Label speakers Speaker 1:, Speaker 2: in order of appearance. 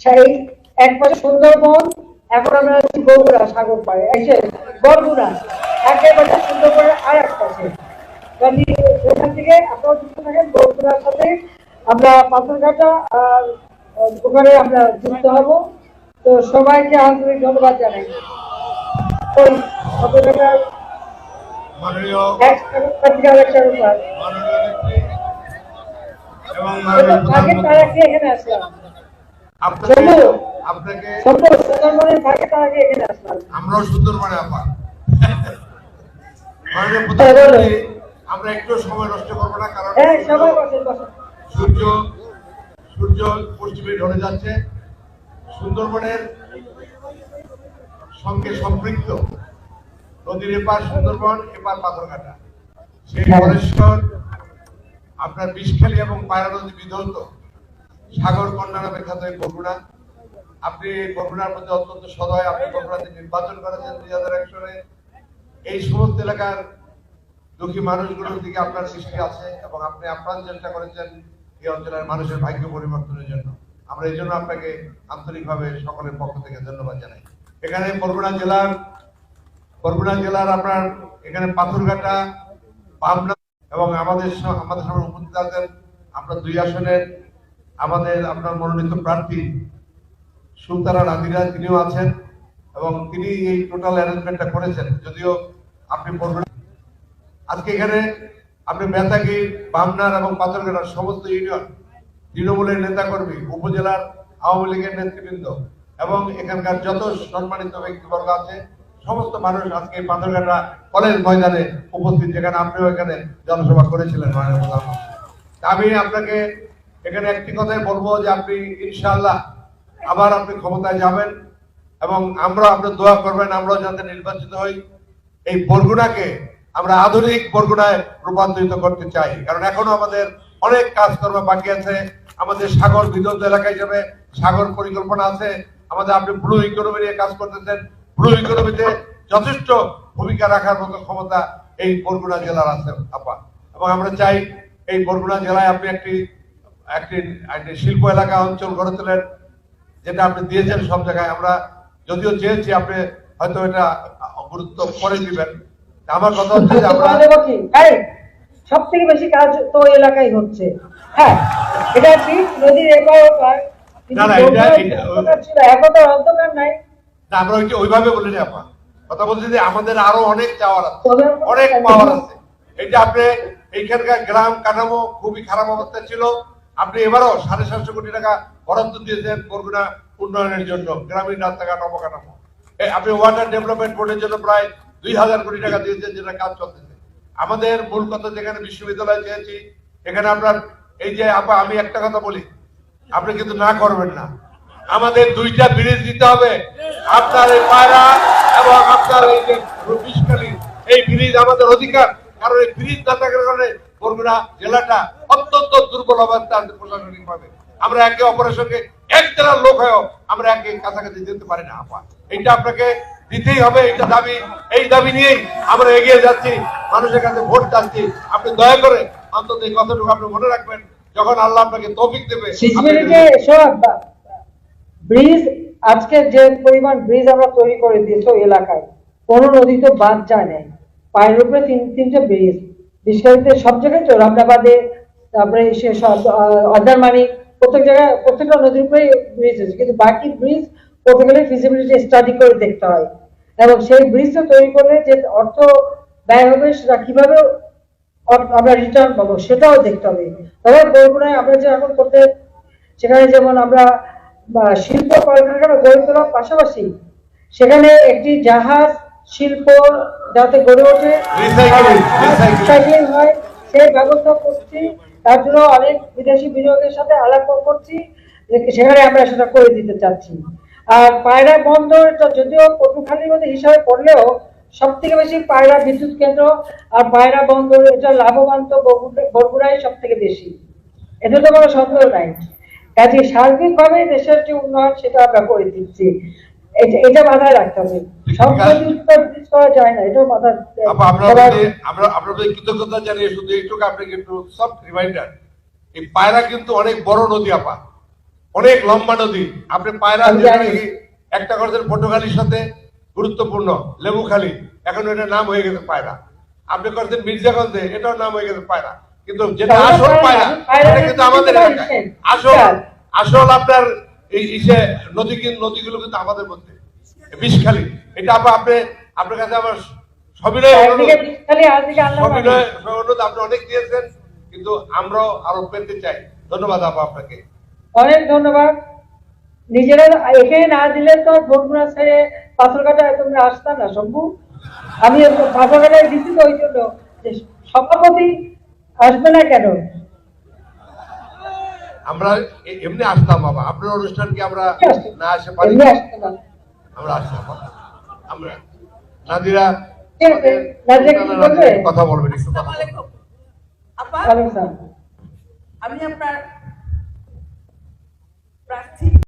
Speaker 1: সেই এক পাশে সুন্দরবন এখন আমরা আছি বগুড়া সাগর পাড়ে এই যে বরগুনা একেবারে সুন্দরবনের আর এক পাশে কাজে ওখান থেকে আপনারা যুক্ত থাকেন বরগুনার সাথে। আমরা পাথরঘাটা আর ওখানে আমরা যুক্ত হব। তো সবাইকে আন্তরিক ধন্যবাদ জানাই। ওই পাথরঘাটার
Speaker 2: এবং
Speaker 1: তারা কি এখানে আসলাম
Speaker 2: আপনাকে আমরাও সুন্দরবনে আপা। মাননীয়
Speaker 1: হ্যাঁ,
Speaker 2: আমরা একটু সময় নষ্ট করব না কারণ
Speaker 1: হ্যাঁ
Speaker 2: সূর্য সূর্য পশ্চিমে ঢলে যাচ্ছে। সুন্দরবনের সঙ্গে সম্পৃক্ত নদীর এপার সুন্দরবন এপার পাথরঘাটা। সেই
Speaker 1: হ্যাঁ।
Speaker 2: বরেশ্বর আপনার বিষখালী এবং পায়রা নদী বিধৌত। সাগর কন্যা নামে খ্যাত এই বগুড়া। আপনি বগুড়ার মধ্যে অত্যন্ত সদয়, আপনি বগুড়াতে নির্বাচন করেছেন দুই হাজার এক সালে। এই সমস্ত এলাকার দুঃখী মানুষগুলোর দিকে আপনার দৃষ্টি আছে এবং আপনি আপ্রাণ চেষ্টা করেছেন এই অঞ্চলের মানুষের ভাগ্য পরিবর্তনের জন্য। আমরা এই জন্য আপনাকে আন্তরিকভাবে সকলের পক্ষ থেকে ধন্যবাদ জানাই। এখানে বরগুনা জেলার বরগুনা জেলার আপনার এখানে পাথরঘাটা, পাবনা এবং আমাদের আমাদের সঙ্গে উপস্থিত আছেন আপনার দুই আসনের আমাদের আপনার মনোনীত প্রার্থী সুলতানা নাদিরা, তিনিও আছেন এবং তিনি এই টোটাল অ্যারেঞ্জমেন্টটা করেছেন। যদিও আপনি বলবেন আজকে এখানে আপনি বেতাগি বামনার এবং পাথরঘাটার সমস্ত ইউনিয়ন তৃণমূলের নেতাকর্মী, উপজেলার আওয়ামী লীগের নেতৃবৃন্দ এবং এখানকার যত সম্মানিত ব্যক্তিবর্গ আছে, সমস্ত মানুষ আজকে পাথরঘাটা কলেজ ময়দানে উপস্থিত। যেখানে আপনিও এখানে জনসভা করেছিলেন আমি আপনাকে এখানে একটি কথাই বলব যে আপনি ইনশাল্লাহ আবার আপনি ক্ষমতায় যাবেন এবং আমরা আপনার দোয়া করবেন, আমরাও যাতে নির্বাচিত হই। এই বরগুনাকে আমরা আধুনিক বরগুনায় রূপান্তরিত করতে চাই। কারণ এখনও আমাদের অনেক কাজকর্ম বাকি আছে। আমাদের সাগর বিদ্যুৎ এলাকায় যাবে, সাগর পরিকল্পনা আছে। আমাদের আপনি ব্লু ইকোনমি নিয়ে কাজ করতেছেন। ব্লু ইকোনমিতে যথেষ্ট ভূমিকা রাখার মতো ক্ষমতা এই বরগুনা জেলার আছে, আপা। এবং আমরা চাই এই বরগুনা জেলায় আপনি একটি একটি একটি শিল্প এলাকা অঞ্চল গড়ে তোলেন যেটা আপনি দিয়েছেন সব জায়গায়। আমরা যদিও চেয়েছি আপনি হয়তো এটা গুরুত্ব পরে দিবেন। আমার কথা হচ্ছে যে আমরা
Speaker 1: সব থেকে বেশি কাজ তো এলাকায় হচ্ছে। হ্যাঁ এটা ঠিক নদীর এপার
Speaker 2: না, না, এটা-
Speaker 1: বগুড়ায় অন্ধকার ছিল এখন তো অন্ধকার নাই।
Speaker 2: না, আমরা ওইভাবে বলিনি আপা। কথা বলছি যে আমাদের আরও অনেক চাওয়ার আছে অনেক পাওয়ার আছে। এই যে আপনি এইখানকার গ্রাম কাঠামো খুবই খারাপ অবস্থা ছিল। আপনি এবারও সাড়ে সাতশো কোটি টাকা বরাদ্দ দিয়েছেন বরগুনা উন্নয়নের জন্য, গ্রামীণ রাস্তাঘাট অবকাঠামো। আপনি ওয়াটার ডেভেলপমেন্ট বোর্ডের জন্য প্রায় দুই হাজার কোটি টাকা দিয়েছেন যেটা কাজ চলতেছে। আমাদের মূল কথা যেখানে বিশ্ববিদ্যালয় চেয়েছি, এখানে আপনার এই যে আপা, আমি একটা কথা বলি, আপনি কিন্তু না করবেন না। আমাদের দুইটা ব্রিজ দিতে হবে। আপনার এই পায়রা এবং আপনার এই যে এই ব্রিজ আমাদের অধিকার। কারণ এই ব্রিজ না থাকার কারণে বরগুনা জেলাটা অত্যন্ত দুর্বল অবস্থা আছে প্রশাসনিক ভাবে। আমরা একে অপরের সঙ্গে এক জেলার লোক হয়েও আমরা একে কাছাকাছি যেতে পারি না আপা এইটা আপনাকে দিতেই হবে এইটা দাবি এই দাবি নিয়েই আমরা এগিয়ে যাচ্ছি মানুষের কাছে ভোট চাচ্ছি। আপনি দয়া করে অন্তত এই কথাটুকু আপনি মনে রাখবেন যখন আল্লাহ আপনাকে তৌফিক দেবে
Speaker 1: ব্রিজ আজকে যে পরিমাণ ব্রিজ আমরা তৈরি করে দিয়েছি এলাকায় কোনো নদীতে বাদ যায় নাই। পায়ের উপরে তিন তিনটে ব্রিজ বিশ্বকারিতে সব জায়গায় তো, রামনাবাদে, তারপরে সে সব অদারমানি প্রত্যেক জায়গায়, প্রত্যেকটা নদীর উপরে ব্রিজ আছে। কিন্তু বাকি ব্রিজ করতে গেলে ফিজিবিলিটি স্টাডি করে দেখতে হয়। এবং সেই ব্রিজটা তৈরি করলে যে অর্থ ব্যয় হবে, সেটা কীভাবে আমরা রিটার্ন পাবো, সেটাও দেখতে হবে। তবে বরগুনায় আমরা যে এখন করতে, সেখানে যেমন আমরা শিল্প, কলকারখানা গড়ে তোলার পাশাপাশি, সেখানে একটি জাহাজ শিল্প যাতে গড়ে ওঠে। রিসাইক্লিং হয় সেই ব্যবস্থা করছি। তার জন্য অনেক বিদেশি বিনিয়োগের সাথে আলাপ করছি সেখানে আমরা সেটা করে দিতে চাচ্ছি। আর পায়রা বন্দর যদিও পটুখালির মধ্যে হিসাবে পড়লেও সব থেকে বেশি পায়রা বিদ্যুৎ কেন্দ্র আর পায়রা বন্দর এটা লাভবান তো বরগুনায় সব থেকে বেশি। এতে তো কোনো সন্দেহ নাই। কাজে সার্বিকভাবে দেশের যে উন্নয়ন সেটা আমরা করে দিচ্ছি। এটা- এটা মাথায় রাখতে হবে। সব নদী উত্তর ব্রিজ করা যায় না এটাও মাথায়
Speaker 2: আপা আমরা
Speaker 1: সবার-
Speaker 2: আপনাদের- কৃতজ্ঞতা জানিয়ে শুধু এইটুকু আপনাকে একটু সফট রিমাইন্ডার এই পায়রা কিন্তু অনেক বড় নদী আপা। অনেক লম্বা নদী। আপনি পায়রা
Speaker 1: আমি
Speaker 2: যেটা
Speaker 1: জানি।
Speaker 2: নাকি একটা করছেন পটুখালীর সাথে গুরুত্বপূর্ণ লেবুখালী। এখন এটা নাম হয়ে গেছে পায়রা। আপনি করছেন মির্জাগঞ্জে এটাও নাম হয়ে গেছে পায়রা। কিন্তু যেটা আসল
Speaker 1: পায়রা,
Speaker 2: সেটা কিন্তু আমাদের এলাকায়। আসল আসল আপনার এই নদী নদীগুলো কিন্তু আমাদের মধ্যে। বিষখালী এটা আবার আপনি আপনার কাছে আমার সবিনয়
Speaker 1: একদিকে
Speaker 2: অনুরোধ।
Speaker 1: খালি আরেকদিকে আল্লাহ
Speaker 2: সবিনয় অনুরোধ আপনি অনেক দিয়েছেন কিন্তু আমরাও আরও পেতে চাই। ধন্যবাদ আপা আপনাকে।
Speaker 1: অনেক ধন্যবাদ। নিজেরা এখানে না দিলে তো বগুড়া ছেড়ে পাথরঘাটায় তোমরা আসতাম না শম্ভু। আমি পাথরঘাটায় দিচ্ছি তো ওই জন্য সভাপতি আসবে না কেন?
Speaker 2: আমরা এমনি আসতাম বাবা। আপনার অনুষ্ঠান কি আমরা না আসতে পারি।
Speaker 1: না
Speaker 2: আমরা আসতাম আমরা। নাদিরা? কথা বলবেন একটু কথা।
Speaker 3: আমি আপনার প্রার্থী।